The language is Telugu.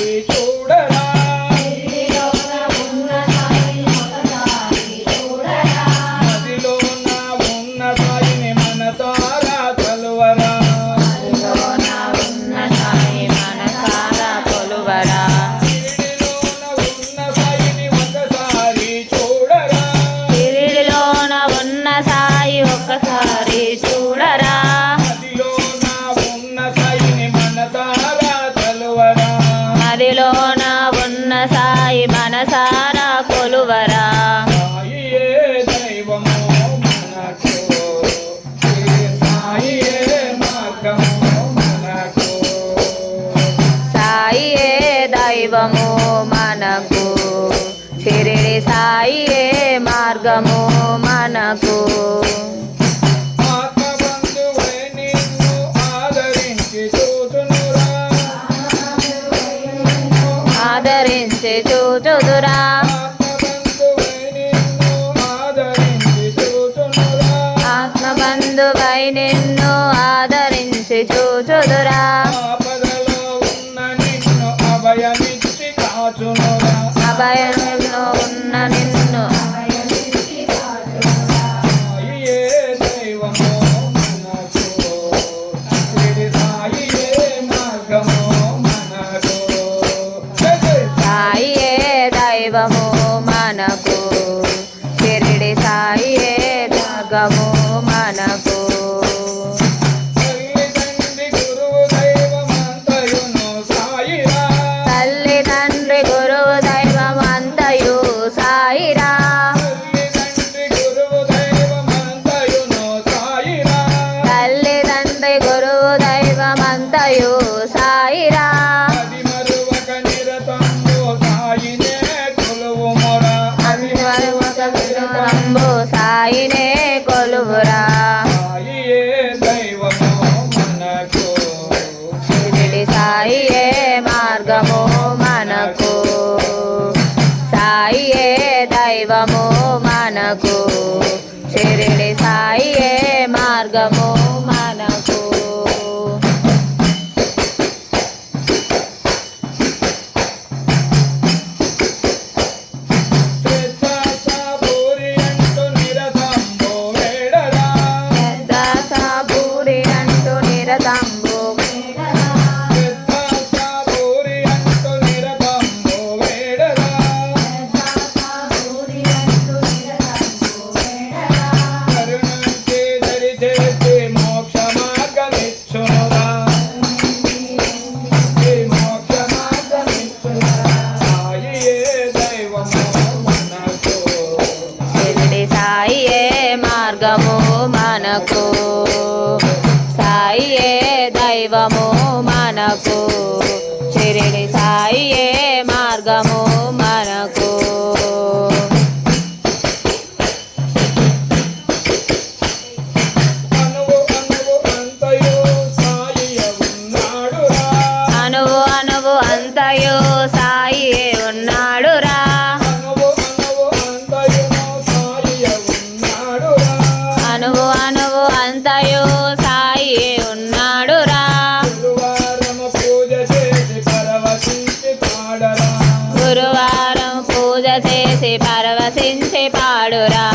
Big సాయే మార్గము మనకు. ఆదరించి చూచుదురా. ఆత్మబంధువై నిన్ను ఆదరించి చూచుదురా. ఆపదలో ఉన్న నిన్ను అభయమిచ్చి కాచునురా. అభయమిలో ఉన్న నిన్ను. దైవము మనకు. షిరిడి సాయే తాగము సాయే మార్గము మనకు? సాయే దైవము మనకు? శిరిడి సాయే మార్గము దైవము మనకు చిరిడి సాయే మార్గము మనకు. అనువు అనువు అంతయు సాయి ఉన్నాడురా. అనువు అనువు అంతయు సాయి చేసి పరవశించి పాడురా.